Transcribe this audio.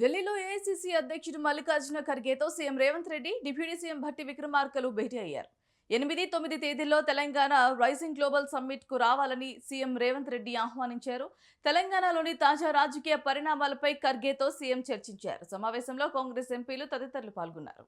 ఢిల్లీలో ఏఐసీసీ అధ్యక్షుడు Mallikarjuna ఖర్గేతో CM Revanth Reddy deputy CM Bhatti విక్రమార్కలు భేటీ అయ్యారు. ఎనిమిది తొమ్మిది తేదీల్లో తెలంగాణ రైజింగ్ గ్లోబల్ సమ్మిట్కు రావాలని సీఎం రేవంత్ రెడ్డి ఆహ్వానించారు. తెలంగాణలోని తాజా రాజకీయ పరిణామాలపై ఖర్గేతో సీఎం చర్చించారు. సమావేశంలో కాంగ్రెస్ ఎంపీలు తదితరులు పాల్గొన్నారు.